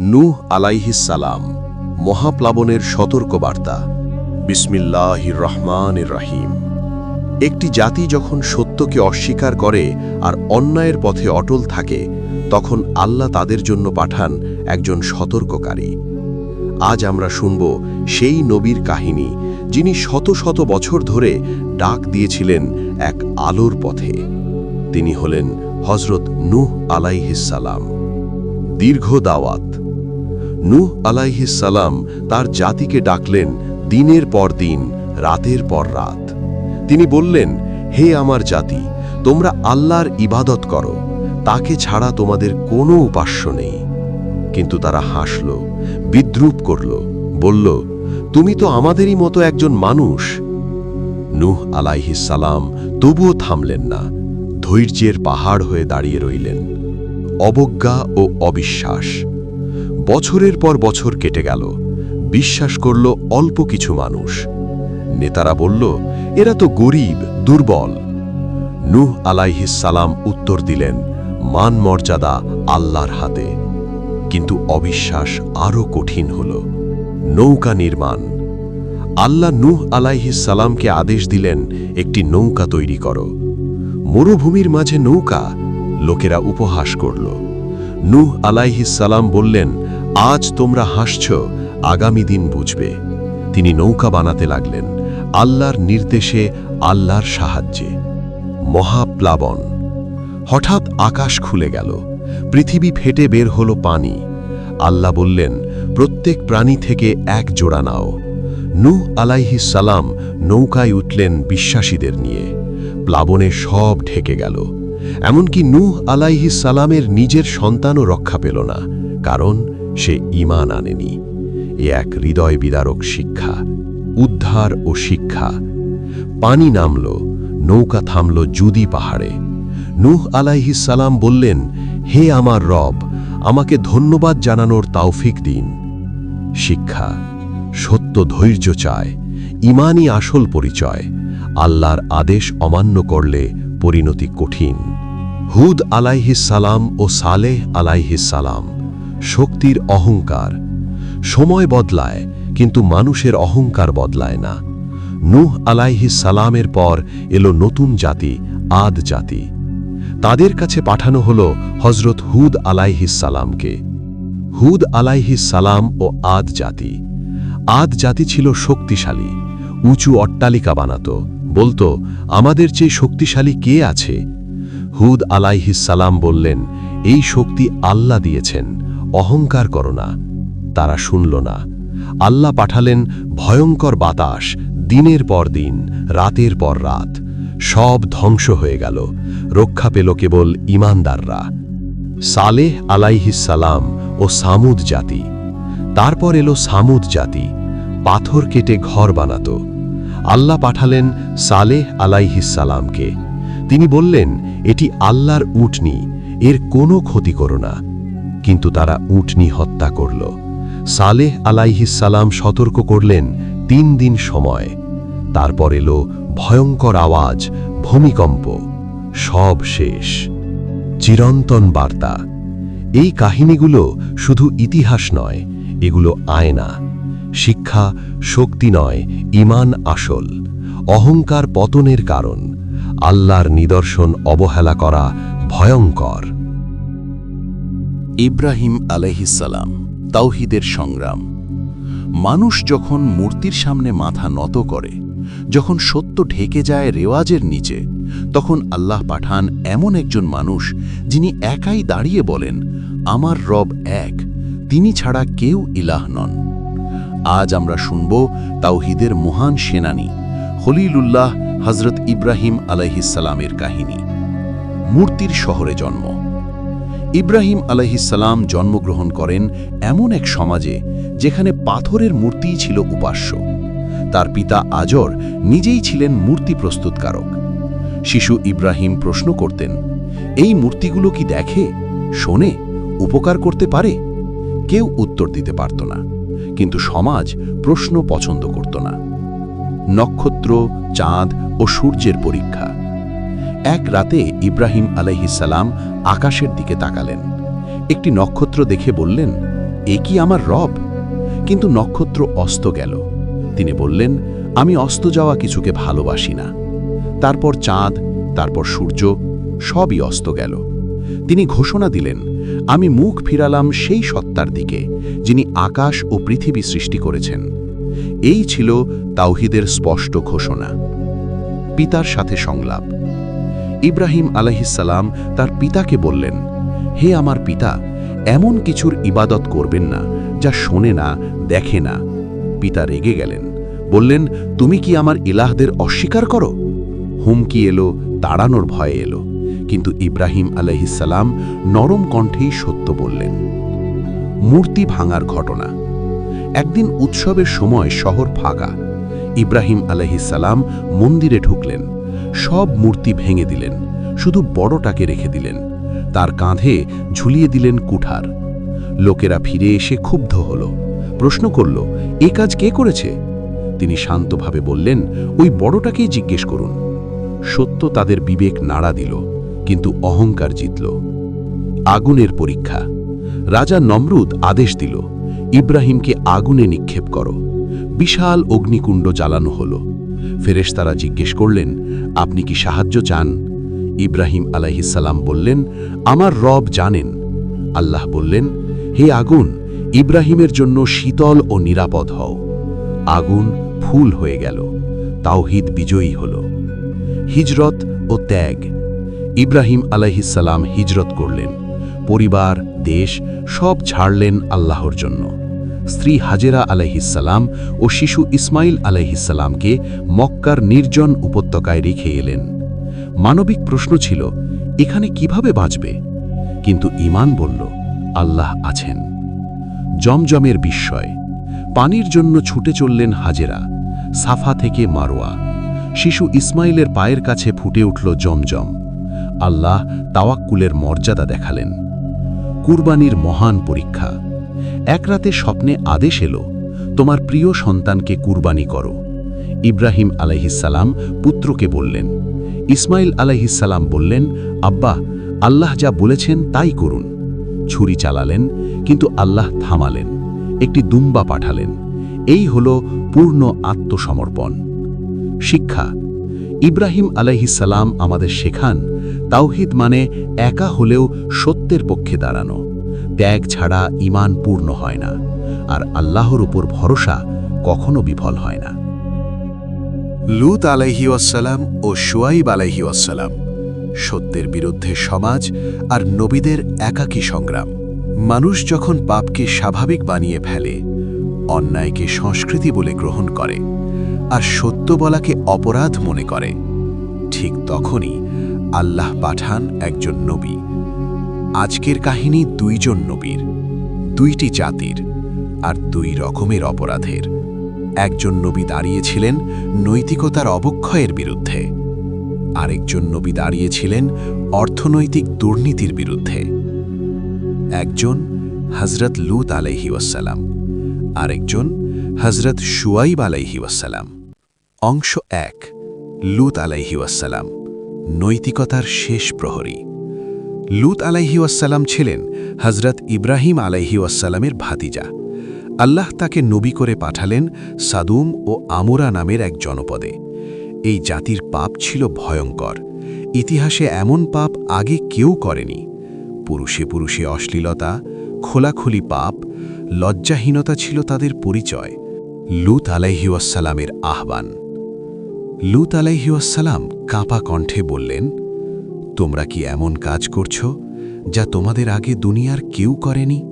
নূহ আলাইহিসালাম মহাপ্লাবনের সতর্কবার্তা। বিসমিল্লাহির রহমানির রহিম। একটি জাতি যখন সত্যকে অস্বীকার করে আর অন্যায়ের পথে অটল থাকে, তখন আল্লাহ তাদের জন্য পাঠান একজন সতর্ককারী। আজ আমরা শুনব সেই নবীর কাহিনী, যিনি শত শত বছর ধরে ডাক দিয়েছিলেন এক আলোর পথে। তিনি হলেন হজরত নূহ আলাইহিসালাম দীর্ঘ দাওয়াত। নূহ আলাইহিসালাম তার জাতিকে ডাকলেন দিনের পর দিন, রাতের পর রাত। তিনি বললেন, হে আমার জাতি, তোমরা আল্লাহর ইবাদত করো, তাকে ছাড়া তোমাদের কোনো উপাস্য নেই। কিন্তু তারা হাসল, বিদ্রুপ করল, বলল, তুমি তো আমাদেরই মতো একজন মানুষ। নূহ আলাইহিসালাম তবুও থামলেন না, ধৈর্যের পাহাড় হয়ে দাঁড়িয়ে রইলেন। অবজ্ঞা ও অবিশ্বাস বছরের পর বছর কেটে গেল। বিশ্বাস করল অল্প কিছু মানুষ। নেতারা বলল, এরা তো গরিব, দুর্বল। নূহ আলাইহিসালাম উত্তর দিলেন, মান মর্যাদা আল্লাহর হাতে। কিন্তু অবিশ্বাস আরও কঠিন হল। নৌকা নির্মাণ। আল্লাহ নূহ আলাইহিসালামকে আদেশ দিলেন, একটি নৌকা তৈরি করো। মরুভূমির মাঝে নৌকা, লোকেরা উপহাস করল। নূহ আলাইহিসালাম বললেন আজ তোমরা হাসছ, আগামী দিন বুঝবে। তিনি নৌকা বানাতে লাগলেন, আল্লাহর নির্দেশে, আল্লাহর সাহায্যে। মহাপ্লাবন। হঠাৎ আকাশ খুলে গেল, পৃথিবী ফেটে বের হলো পানি। আল্লাহ বললেন, প্রত্যেক প্রাণী থেকে এক জোড়া নাও। নূহ আলাইহিস সালাম নৌকায় উঠলেন বিশ্বাসীদের নিয়ে। প্লাবনে সব ঢেকে গেল। এমনকি নূহ আলাইহিস সালামের নিজের সন্তানও রক্ষা পেল না, কারণ সে ঈমান আনেনি। এ এক হৃদয় বিদারক শিক্ষা, উদ্ধার ও শিক্ষা। পানি নামল, নৌকা থামল জুদি পাহাড়ে। নূহ সালাম বললেন, হে আমার রব, আমাকে ধন্যবাদ জানানোর তাওফিক দিন। শিক্ষা, সত্য ধৈর্য চায়, ইমানই আসল পরিচয়। আল্লাহর আদেশ অমান্য করলে পরিণতি কঠিন। হুদ সালাম ও সালেহ সালাম শক্তির অহংকার। সময় বদলায়, কিন্তু মানুষের অহংকার বদলায় না। নুহ আলাইহি সালামের পর এলো নতুন জাতি, আদ জাতি। তাদের কাছে পাঠানো হল হজরত হুদ আলাইহি সালামকে। হুদ আলাইহি সালাম ও আদ জাতি। আদ জাতি ছিল শক্তিশালী, উঁচু অট্টালিকা বানাত। বলতো, আমাদের চেয়ে শক্তিশালী কে আছে? হুদ আলাইহিস সালাম বললেন, এই শক্তি আল্লাহ দিয়েছেন। অহংকার করো না। তারা শুনল না। আল্লাহ পাঠালেন ভয়ঙ্কর বাতাস দিনের পর দিন, রাতের পর রাত। সব ধ্বংস হয়ে গেল। রক্ষা পেল কেবল ইমানদাররা। সালেহ আলাইহিসালাম ও সামুদ জাতি। তারপর এলো সামুদ জাতি। পাথর কেটে ঘর বানাত। আল্লাহ পাঠালেন সালেহ আলাইহিসালামকে তিনি বললেন, এটি আল্লাহর উটনি, এর কোনো ক্ষতি করো না। কিন্তু তারা উটনি হত্যা করল। সালেহ আলাইহিসালাম সতর্ক করলেন তিন দিন সময়। তারপর এলো ভয়ঙ্কর আওয়াজ, ভূমিকম্প। সব শেষ। চিরন্তন বার্তা। এই কাহিনীগুলো শুধু ইতিহাস নয়, এগুলো আয়না। শিক্ষা, শক্তি নয়, ইমান আসল। অহংকার পতনের কারণ। আল্লাহর নিদর্শন অবহেলা করা ভয়ঙ্কর। ইব্রাহিম আলহিসাল্লাম তাওহিদের সংগ্রাম। মানুষ যখন মূর্তির সামনে মাথা নত করে, যখন সত্য ঢেকে যায় রেওয়াজের নিচে, তখন আল্লাহ পাঠান এমন একজন মানুষ যিনি একাই দাঁড়িয়ে বলেন, আমার রব এক, তিনি ছাড়া কেউ ইলাহ নন। আজ আমরা শুনব তাওহিদের মহান সেনানী, খলিলুল্লাহ হজরত ইব্রাহিম আলাইহিসালামের কাহিনী। মূর্তির শহরে জন্ম। ইব্রাহিম আলাইহিসাল্লাম জন্মগ্রহণ করেন এমন এক সমাজে যেখানে পাথরের মূর্তিই ছিল উপাস্য। তার পিতা আজর নিজেই ছিলেন মূর্তি প্রস্তুতকারক। শিশু ইব্রাহিম প্রশ্ন করতেন, এই মূর্তিগুলো কি দেখে, শোনে, উপকার করতে পারে? কেউ উত্তর দিতে পারত না, কিন্তু সমাজ প্রশ্ন পছন্দ করত না। নক্ষত্র, চাঁদ ও সূর্যের পরীক্ষা। এক রাতে ইব্রাহিম আলাইহিসাল্লাম আকাশের দিকে তাকালেন। একটি নক্ষত্র দেখে বললেন, এ কি আমার রব? কিন্তু নক্ষত্র অস্ত গেল। তিনি বললেন, আমি অস্ত যাওয়া কিছুকে ভালোবাসি না। তারপর চাঁদ, তারপর সূর্য, সবই অস্ত গেল। তিনি ঘোষণা দিলেন, আমি মুখ ফিরালাম সেই সত্তার দিকে, যিনি আকাশ ও পৃথিবী সৃষ্টি করেছেন। এই ছিল তাওহিদের স্পষ্ট ঘোষণা। পিতার সাথে সংলাপ। ইব্রাহিম আলাহিসাল্লাম তার পিতাকে বললেন, হে আমার পিতা, এমন কিছুর ইবাদত করবেন না, যা শোনে না, দেখে না। পিতা রেগে গেলেন, বললেন, তুমি কি আমার ইলাহদের অস্বীকার করো? হুমকি এলো, তাড়ানোর ভয়ে এলো, কিন্তু ইব্রাহিম আলহিসাল্লাম নরম কণ্ঠেই সত্য বললেন, মূর্তি ভাঙার ঘটনা। একদিন উৎসবের সময় শহর ফাঁকা। ইব্রাহিম আলহিসাল্লাম মন্দিরে ঢুকলেন। সব মূর্তি ভেঙে দিলেন, শুধু বড়টাকে রেখে দিলেন। তার কাঁধে ঝুলিয়ে দিলেন কুঠার। লোকেরা ফিরে এসে ক্ষুব্ধ হল, প্রশ্ন করল, এ কাজ কে করেছে? তিনি শান্তভাবে বললেন, ওই বড়টাকেই জিজ্ঞেস করুন। সত্য তাদের বিবেক নাড়া দিল, কিন্তু অহংকার জিতল। আগুনের পরীক্ষা। রাজা নমরুদ আদেশ দিল, ইব্রাহিমকে আগুনে নিক্ষেপ করো। বিশাল অগ্নিকুণ্ড জ্বালানো হল। ফেরেশতারা জিজ্ঞেস করলেন, আপনি কি সাহায্য চান? ইব্রাহিম আলাইহিসাল্লাম বললেন, আমার রব জানেন। আল্লাহ বললেন, হে আগুন, ইব্রাহিমের জন্য শীতল ও নিরাপদ হও। আগুন ফুল হয়ে গেল, তাওহিদ বিজয়ী হল। হিজরত ও ত্যাগ। ইব্রাহিম আলাইহিসাল্লাম হিজরত করলেন। পরিবার, দেশ সব ছাড়লেন আল্লাহর জন্য। স্ত্রী হাজেরা আলাইহিসাল্লাম ও শিশু ইসমাইল আলাইহিসাল্লামকে মক্কার নির্জন উপত্যকায় রেখে এলেন। মানবিক প্রশ্ন ছিল, এখানে কীভাবে বাঁচবে? কিন্তু ইমান বলল, আল্লাহ আছেন। জমজমের বিস্ময়, পানির জন্য ছুটে চললেন হাজেরা, সাফা থেকে মারোয়া। শিশু ইসমাইলের পায়ের কাছে ফুটে উঠল জমজম। আল্লাহ তাওয়াক্কুলের মর্যাদা দেখালেন। কুরবানির মহান পরীক্ষা এক রাতে স্বপ্নে আদেশ এলো, তোমার প্রিয় সন্তানকে কুরবানি করো। ইব্রাহিম আলাইহিসাল্লাম পুত্রকে বললেন ইসমাইল আলাইহিসাল্লাম বললেন, আব্বা, আল্লাহ যা বলেছেন তাই করুন। ছুরি চালালেন, কিন্তু আল্লাহ থামালেন, একটি দুম্বা পাঠালেন। এই হল পূর্ণ আত্মসমর্পণ। শিক্ষা, ইব্রাহিম আলাইহিসাল্লাম আমাদের শেখান, তাওহিদ মানে একা হলেও সত্যের পক্ষে দাঁড়ানো। ত্যাগ ছাড়া ইমান পূর্ণ হয় না, আর আল্লাহর উপর ভরসা কখনো বিফল হয় না। লুত আলাইহি ওয়াসালাম ও শুয়াইব আলাইহি ওয়াসালাম সত্যের বিরুদ্ধে সমাজ আর নবীদের একাকী সংগ্রাম। মানুষ যখন পাপকে স্বাভাবিক বানিয়ে ফেলে, অন্যায়কে সংস্কৃতি বলে গ্রহণ করে, আর সত্য বলাকে অপরাধ মনে করে, ঠিক তখনই আল্লাহ পাঠান একজন নবী আজকের কাহিনী দুইজন নবীর, দুইটি জাতির আর দুই রকমের অপরাধের। একজন নবী দাঁড়িয়েছিলেন নৈতিকতার অবক্ষয়ের বিরুদ্ধে, আরেকজন নবী দাঁড়িয়েছিলেন অর্থনৈতিক দুর্নীতির বিরুদ্ধে। একজন হজরত লুত আলাইহি ওয়াসাল্লাম আরেকজন হজরত শুয়াইব আলাইহি ওয়াসাল্লাম অংশ এক, লুত আলাইহি ওয়াসাল্লাম নৈতিকতার শেষ প্রহরী। লুত আলাইহি ওয়াসাল্লাম ছিলেন হজরত ইব্রাহিম আলাইহি ওয়াসাল্লামের ভাতিজা। আল্লাহ তাকে নবী করে পাঠালেন সাদুম ও আমুরা নামের এক জনপদে। এই জাতির পাপ ছিল ভয়ঙ্কর। ইতিহাসে এমন পাপ আগে কেউ করেনি। পুরুষে পুরুষে অশ্লীলতা, খোলাখুলি পাপ, লজ্জাহীনতা ছিল তাদের পরিচয়। লুত আলাইহিউসালামের আহ্বান। লুত আলাইহিউসালাম কাঁপা কণ্ঠে বললেন তোমরা কি এমন কাজ করছ যা তোমাদের আগে দুনিয়ার কেউ করেনি?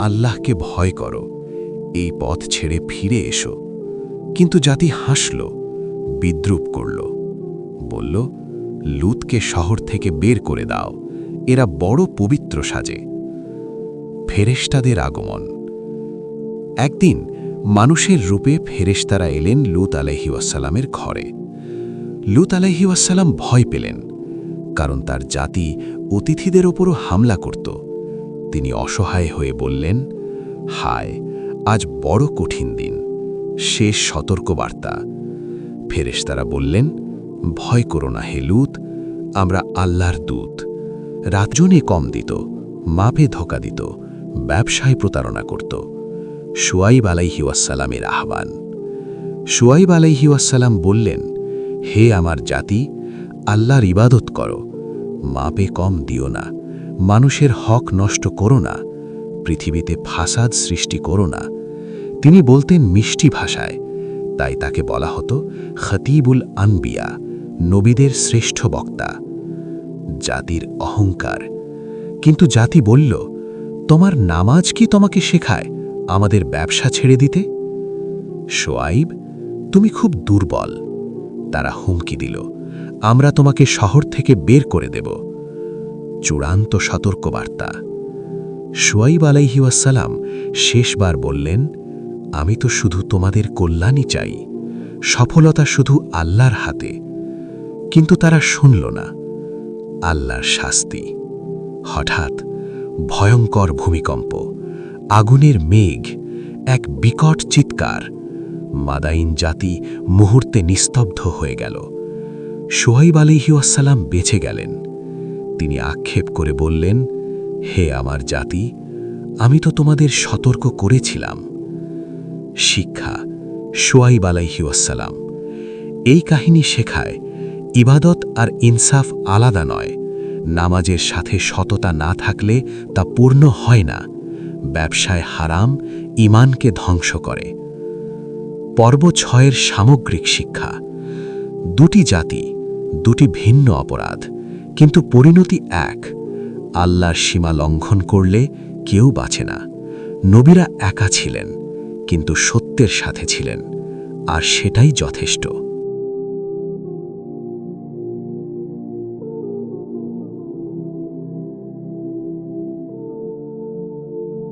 আল্লাহকে ভয় করো, এই পথ ছেড়ে ফিরে এসো। কিন্তু জাতি হাসল, বিদ্রুপ করল। বলল, লুতকে শহর থেকে বের করে দাও, এরা বড় পবিত্র সাজে। ফেরেশতাদের আগমন। একদিন মানুষের রূপে ফেরেশতারা এলেন লুত আলহিউসালামের ঘরে। লুত আলহিউসালাম ভয় পেলেন। কারণ তার জাতি অতিথিদের ওপরও হামলা করত। তিনি অসহায় হয়ে বললেন, হায়, আজ বড় কঠিন দিন। শেষ সতর্কবার্তা। ফেরেশতারা বললেন, ভয় করো না হে লুত, আমরা আল্লাহর দূত। রাতজনে কম দিত, মাপে ধোকা দিত, ব্যবসায় প্রতারণা করত। সুয়াইব আলাইহিওয়াসালামের আহ্বান। সুয়াইব আলাইহিওয়াসালাম বললেন, হে আমার জাতি আল্লাহর ইবাদত করো। মাপে কম দিও না। মানুষের হক নষ্ট করো না। পৃথিবীতে ফাসাদ সৃষ্টি করো না। তিনি বলতেন মিষ্টি ভাষায়। তাই তাকে বলা হতো খতিবুল আনবিয়া, নবীদের শ্রেষ্ঠ বক্তা। জাতির অহংকার। কিন্তু জাতি বলল, তোমার নামাজ কি তোমাকে শেখায় আমাদের ব্যবসা ছেড়ে দিতে? সোয়াইব, তুমি খুব দুর্বল। তারা হুমকি দিল আমরা তোমাকে শহর থেকে বের করে দেব। চূড়ান্ত সতর্কবার্তা। সোয়াইব আলাইহিওয়াসালাম শেষবার বললেন, আমি তো শুধু তোমাদের কল্যাণই চাই, সফলতা শুধু আল্লাহর হাতে। কিন্তু তারা শুনল না, আল্লাহর শাস্তি। হঠাৎ ভয়ঙ্কর ভূমিকম্প, আগুনের মেঘ, এক বিকট চিৎকার, মাদাইন জাতি মুহূর্তে নিস্তব্ধ হয়ে গেল। সোহাইব আলিহিউসালাম বেঁচে গেলেন। তিনি আক্ষেপ করে বললেন, হে আমার জাতি, আমি তো তোমাদের সতর্ক করেছিলাম। শিক্ষা সোয়াইব আলাইহিউসালাম এই কাহিনী শেখায় ইবাদত আর ইনসাফ আলাদা নয়। নামাজের সাথে সততা না থাকলে তা পূর্ণ হয় না। ব্যবসায় হারাম ইমানকে ধ্বংস করে। পর্ব ছয়ের সামগ্রিক শিক্ষা। দুটি জাতি, দুটি ভিন্ন অপরাধ, কিন্তু পরিণতি এক। আল্লাহর সীমা লঙ্ঘন করলে কেউ বাঁচে না। নবীরা একা ছিলেন, কিন্তু সত্যের সাথে ছিলেন, আর সেটাই যথেষ্ট।